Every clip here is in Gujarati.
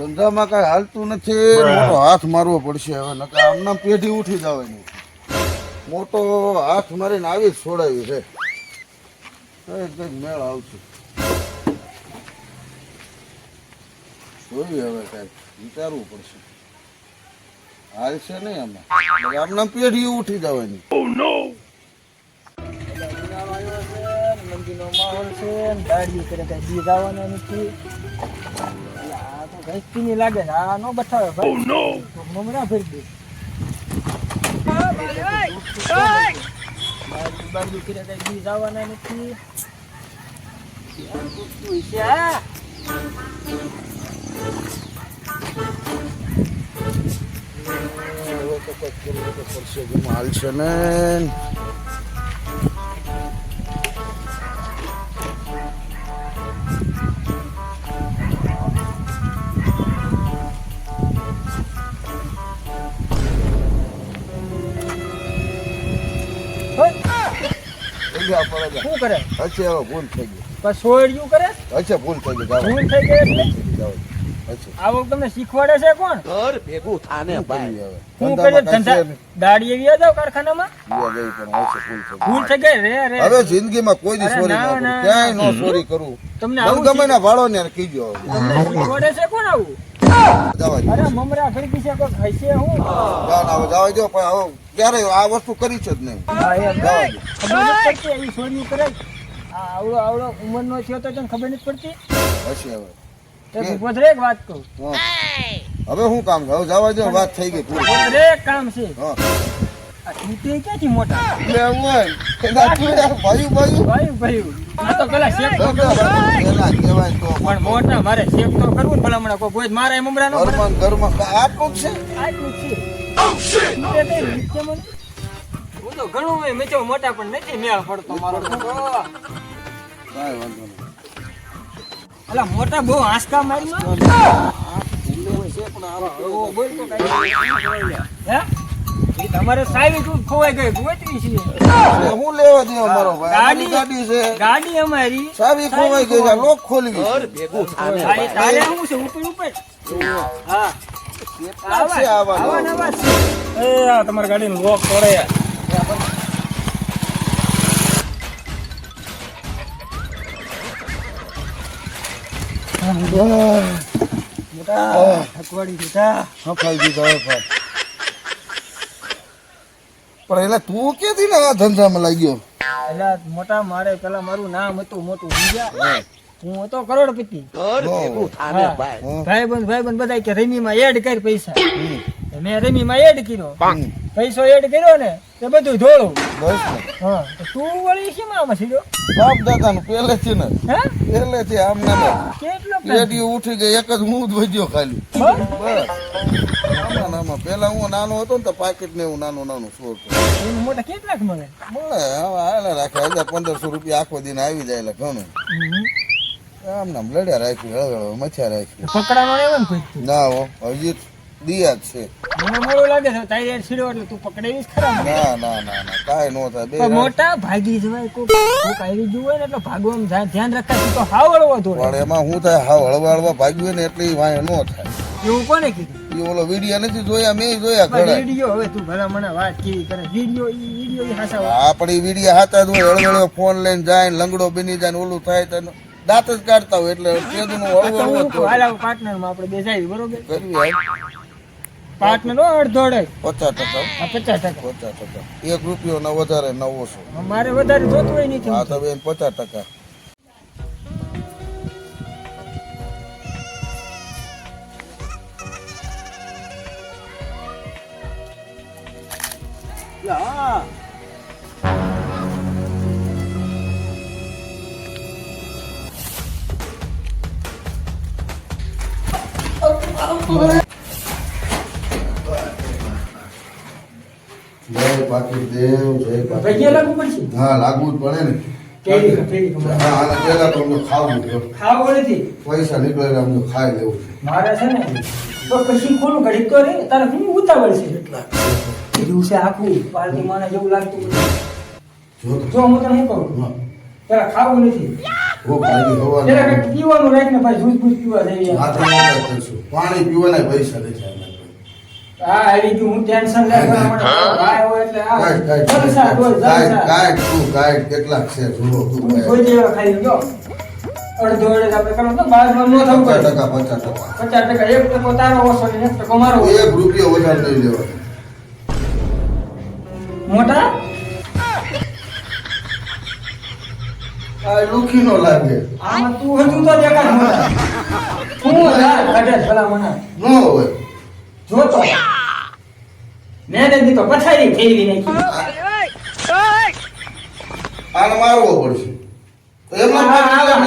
ધંધામાં કઈ હાલતું નથી. મોટો હાથ મારવો પડશે હવે નકર આમના પેઢી ઉઠી જવાની મોટો હાથ મારીને આવી જ છોડાવી છે. કઈ કંઈક મેળ આવશે. જોઈએ હવે કંઈક વિચારવું પડશે. હાલશે નહીં આમાં. આમના પેઢી ઉઠી જવાની મંદિરનો માહોલ છે ને કરે કઈ બી આવવાના નથી. એટલે આ તો ઘસતી ની લાગે છે? આ નો બતાવે ભાઈ. તો મમરા ભરી દે. બાજુ બાજુ કરે કઈ બી જવાના નથી હાલશે ને? થઈ પડે શું કરે? હશે હવે ભૂલ થઈ ગઈ. પણ સોળિયું કરે? હશે ભૂલ થઈ ગઈ ભૂલ થઈ ગઈ એટલે? જાઓ. તમને શીખવાડે છે કોણ? ઘર ભેગું થાને ભાઈ. હવે? હું કરે ધંધા દાડી એવી જાવ કારખાનામાં? ભૂલ થઈ ગઈ. રે રે. હવે જિંદગીમાં કોઈ દી સોરી ચોરી ના, ક્યાંય નો. સોરી કરું. તમને મને આવું ગમે ના ભાડો ને કીજો. શીખવાડે છે કોણ આવું? અરે મમરા ખરીદી છે કોઈ હશે હું? જાઓ ને હવે જવા દો પણ હવે ક્યારે આ વસ્તુ કરી છે જ નહીં. હા, એવી સોની કરે. આવડો આવડો ઉંમરનો થયો તો તને ખબર નથી પડતી? હશે હવે. તે ભૂપત રે વાત કહું હા. હવે શું કામ હવે જવા દો વાત થઈ ગઈ ભૂપત રે કામ છે. હા. તૂટે ક્યાંથી મોટા? એના તું ભાઈ ભાઈ ભાઈ ભાઈ આ તો પેલા શેક તો કરવો. કહેવાય તો. પણ મોટા મારે શેક તો કરવું ને ભલામણ કોઈ. કોઈ મારે નો ઘરમાં ઘરમાં છે? છે. કઈ હું તો ઘણું હોય મેચો મોટા પણ નથી મેળ પડતો મારો. વાંધો અલા મોટા બહુ આંસકા મારી માં. ઓ, બોલ તો કાંઈ. હે? તમારે સાવી તું ખોવાઈ ગઈ ગોતવી છે. હું લેવા દે ગાડી- ગાડી છે. ગાડી અમારી. સાવી ખોવાઈ ગઈ છે લોક ખોલી ગઈ ઘર ભેગું તારે તારે છે? ઉપર ઉપર? હા. કેટલા છે આવા આવા લોકો? નવા છે. એ આ તમારી ગાડીનો લોક મોટા. દીધા દીધો હફાઈ. પણ એટલે તું ક્યાંથી ને આ ધંધામાં લાગ્યો? એટલે મોટા મારે પેલા મારું નામ હતું મોટું સમજ્યા હું હતો કરોડપતિ. ભાઈ બંધ ભાઈ. બંધ ભાઈબંધ ભાઈબંધ બધા કે રમીમાં એડ કર પૈસા. મેં મેં રમીમાં એડ કર્યો. પૈસો એડ કર્યો ને તે બધું ધોળું બસ હા તું વળી શેમાં આમાં સીડ્યો બાપ પહેલેથી ને. હે? પહેલેથી આમ ના કેટલો પેઢી ઉઠી ગઈ એક જ હું જ વધ્યો ખાલી. બસ. આમાં પેલા હું નાનો હતો ને તો પાકીટ ને એવું નાનું નાનું છોડતો એનું મોટા કેટલાક મળે? મળે હવે હાલે રાખે હજાર પંદરસો રૂપિયા આખો દિન આવી જાય એટલે ઘણું. આમ નામ લડ્યા રાખ્યું હળવે હવે મચ્યા રાખ્યું. પકડાનો એવો ને કોઈ ના હો હજી દિયા જ છે. મને મોડું લાગે છે તારી યાર એટલે તું પકડાવીશ ખરા? ના ના ના ના કાંઈ નો થાય બે મોટા ભાગી જવાય ને એટલે ભાગવામાં ધ્યાન રાખતા તું તો હાવળવો થોડો પણ એમાં હું થાય હાવ હળવા હળવા ભાગ્યું ને એટલે ઈ નો થાય. એવું કોને કીધું? એ ઓલો વીડિયો નથી જોયા મેં જોયા ઘણા વીડિયો હવે તું ભલા મને વાત કેવી કરે. વીડિયો ઈ વીડિયો ઈ હાસા આપણી વીડિયો હાતા જ હોય. હળવળો ફોન લઈને જાય ને લંગડો બની જાય ને ઓલું થાય તો દાંત જ કાઢતા હોય એટલે પેદું હળવું હળવું હાલ પાર્ટનરમાં આપણે બેસાઈ બરોબર? કરવી. પાર્ટનર અડધો અડે પચાસ ટકા. પચાસ ટકા. પચાસ ટકા. એક રૂપિયો ના વધારે નવો સો મારે વધારે જોતું હોય નહીં હા તો બેન પચાસ ટકા. હા જય પાકી દેવ જય પાકી લાગુ પડશે? હા લાગવું જ પડે ને. છે પૈસા નીકળે અમને ખાઈ લેવું મારે છે ને તો પછી ખોલું ઘડી તો રે તારે હું ઉતાવળ છે એટલા? કીધું છે આખું પાર્ટી માને જેવું લાગતું જો હું તને શું કહું? તારા ખાવું નથી. પીવાનું રાખીને ભાઈ જૂસ બૂસ પીવા જઈએ. હાથે ઊંધા કરશું. પાણી પીવાના પૈસા નથી આમાં. હા આવી ગયું હું ટેન્શન લે ભાઈ હોય એટલે આ કાંઈ- કાંઈ- જલસા હોય જલસા. કાંઈ તું કાંઈ કેટલાક છે? જુઓ તું કોઈ જેવા ખાઈ ગયો અડધો અડધ આપણે કરો તો બારમાં ન થવું પચાસ પડે. ટકા પચાસ ટકા. પચાસ ટકા એક ટકો તારો ઓછો ને એક ટકો મારો એક રૂપિયો વધારે નહીં લેવાનો. મોટા? આ લુખી નો લાગે. આમાં તું હજુ તો મોટા. હું યાર કાઢે ભલા મને. ન હોય. જોતો. મેં તે દીધો પછાડી ફેરવી નાખી. આને મારવો પડશે. પેટ હા,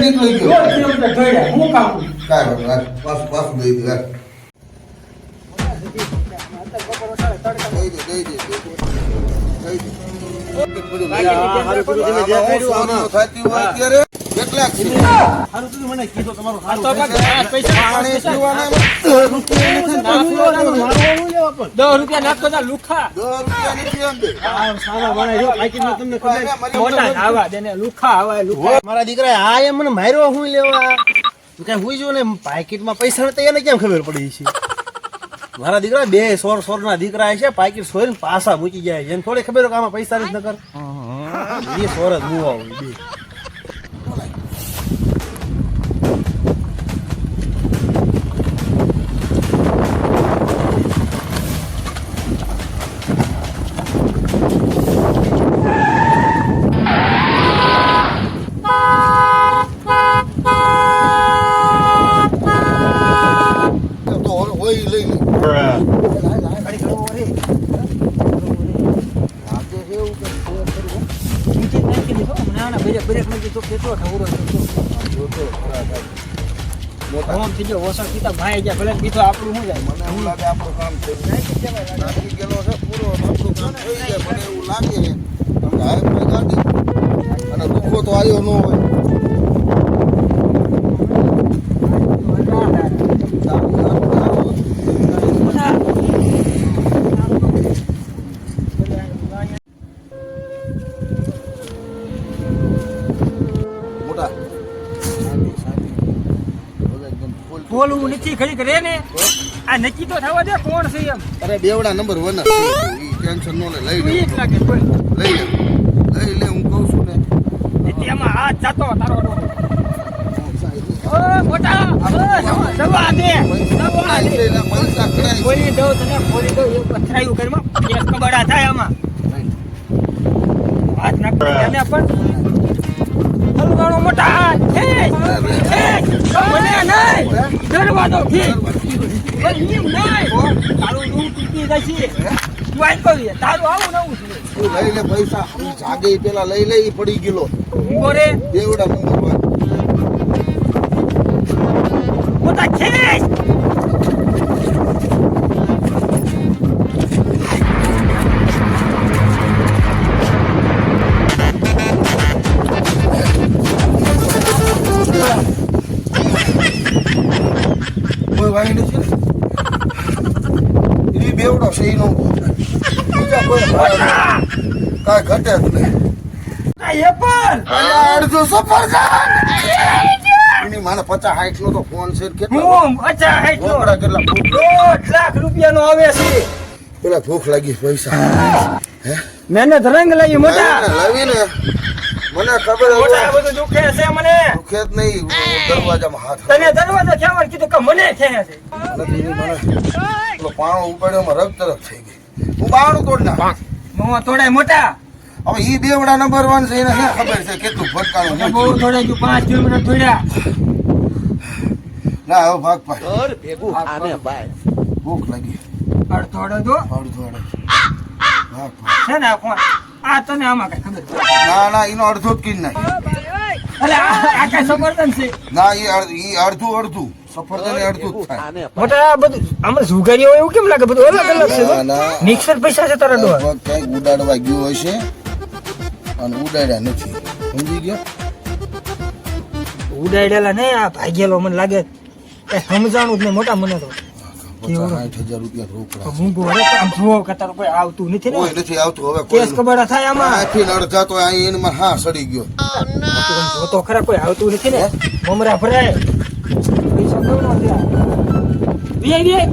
નીકળી ગયો. હું કામ? કાંઈ પાછું પાછું દઈ દે મરી દીકરા હા એમ મને માર્યો, હું લેવા? કઈ હું જો ને? પાકીટમાં પૈસા એને કેમ ખબર પડી છે? મારા દીકરા બે સોર સોર ના દીકરા છે પાકીટ સોર પાસા મૂકી જાય છે. એને થોડી ખબર કે આમાં પૈસા નથી નકર. એ સોર જ મુવા હોય બે. લઈ ગયો ઓછો પિતા ભાઈ ગયા ભલે બીજો આપણું શું જાય? મને એવું લાગે આપણું કામ થઈ ગયું. નાખી ગયેલો છે, પૂરો આપણું કામ થઈ જાય મને એવું લાગે. કારણ કે હારે કોઈ અને દુઃખો તો આવ્યો ન હોય સારું, સારું, સારું. મોટા શાંતિ, શાંતિ. હવે એકદમ full. બોલવું નથી ઘડીક રે ને. આ નક્કી તો થવા દે કોણ છે એમ? અરે બેવડા નંબર વન ટેન્શન નો લે લઈ લે. જ લાગે લઈ લે. લઈ લે હું કહું છું ને. એમાં હાથ જાતો તારો ઓ મોટા દે દે. બોલી દઉં તને બોલી દઉં એક પથરાયું ઘરમાં. કેસ કબાડા થાય આમાં. હાથ નાખ એને પણ. હલવાણો મોટા ખેંચ મને નહીં. દરવાજો ખેંચ પણ એમ નહીં તારું રૂમ તૂટી જશે તું આઈ તારું આવું નવું છે લઈ લે પૈસા. હું જાગે પેલા લઈ લઈ પડી ગયેલો. રે. બેવડા નંબર વન મોટા કોઈ છે ને? એ બેવડો છે એનો બીજા કોઈ કાંઈ ઘટે જ નહીં. માને પચાસ હાઈટ નો તો ફોન છે કેટલા? હેઠ કેટલા લાખ રૂપિયા રૂપિયાનો આવે છે. પેલા ભૂખ લાગી પૈસા. મહેનત રંગ લાગી મોટા. લાવીને. મને ખબર મોટા બધું દુખે છે મને. દુખે જ નહીં. દરવાજામાં હાથ તને દરવાજા ખેવડ કીધું કે મને ખેંચે છે. મને. પાણો ઉપાડ્યો માં રગ તરફ થઈ ગઈ. હું બાણું તોડ ના હું તોડાય મોટા. હવે ઈ બેવડા નંબર વન છે એને શું ખબર છે કેટલું ભટકાણું બહુ થોડા જો પાંચ કિલોમીટર થોડ્યા ના હવે ભાગ પાડ ભૂખ લાગી. અડધો અડધો અડધો અડધો છે ને આ ફોન આ તને આમાં કઈ ખબર ના ના એનો અડધો જ કીન આ કઈ છે? ના એ અડધું અડધું. સફરજન અડધું. જ થાય. મોટા આ બધું આમાં સુગારી હોય એવું કેમ લાગે? બધું અલગ અલગ છે. મિક્સર પૈસા છે તારા લગભગ કંઈક ઉડાડવા ગયું હશે. અને ઉડાડ્યા નથી. સમજી ગયા? ઉડાડેલા નહીં આ ભાગેલો મને લાગે. કઈ સમજાણું જ નહીં મોટા મને તો. પચાસ હજાર રૂપિયા રોકડા હું બોલે આમ જુઓ કે તારું કોઈ આવતું નથી ને? કોઈ નથી આવતું હવે કેસ કોઈ કબાડા થાય આમાં? આથી અડધા તો અહીં એને માં હા સડી ગયો. જો તો ખરા કોઈ આવતું નથી ને? મમરા ભરાય પૈસા કેવડા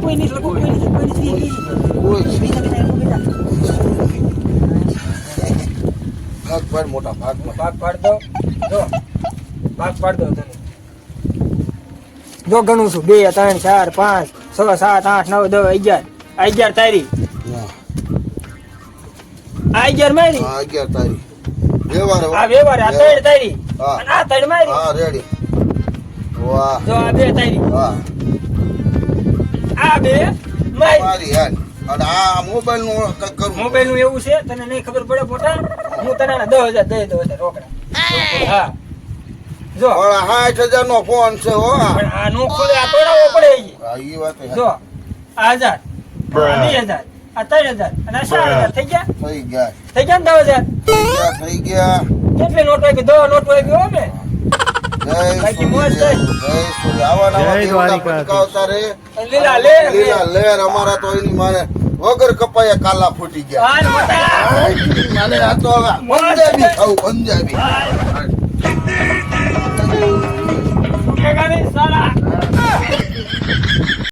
કોઈ નહીં લગો કોઈ કેટલા ભાગ પાડ મોટા ભાગમાં ભાગ પાડ. દો જો ભાગ પાડ દો તને જો ગણું છું. બે ત્રણ ચાર પાંચ છ સાત આઠ નવ દસ અગિયાર. અગિયાર તારી. હા. અગિયાર મારી? અગિયાર આ આ તારી. અને આ ત્રણ મારી. હા રેડી વાહ. જો આ બે તારી. વાહ આ બે મારી. યાર અને આ મોબાઈલનું કંઈક મોબાઈલનું એવું છે તને નહીં ખબર પડે પોતા. હું તને દસ હજાર દઈ દઉં હજાર રોકડા. હા. જો. સાઠ હજાર નો ફોન છે હો. આ પણ આ નો ખોલે આ તોડાવવો પડે. હા, ઈ વાત જો આ હજાર બે હજાર આ હજાર અને થઈ ગયા? થઈ ગયા. થઈ ગયા ને દસ હજાર? થઈ ગયા કેટલી નોટ આવી દસ નોટ આવી હો માને વગર કપાયા કાલા ફૂટી ગયા. આ તો પંજાબી ખાવું પંજાબી. કે ગણેશ સારા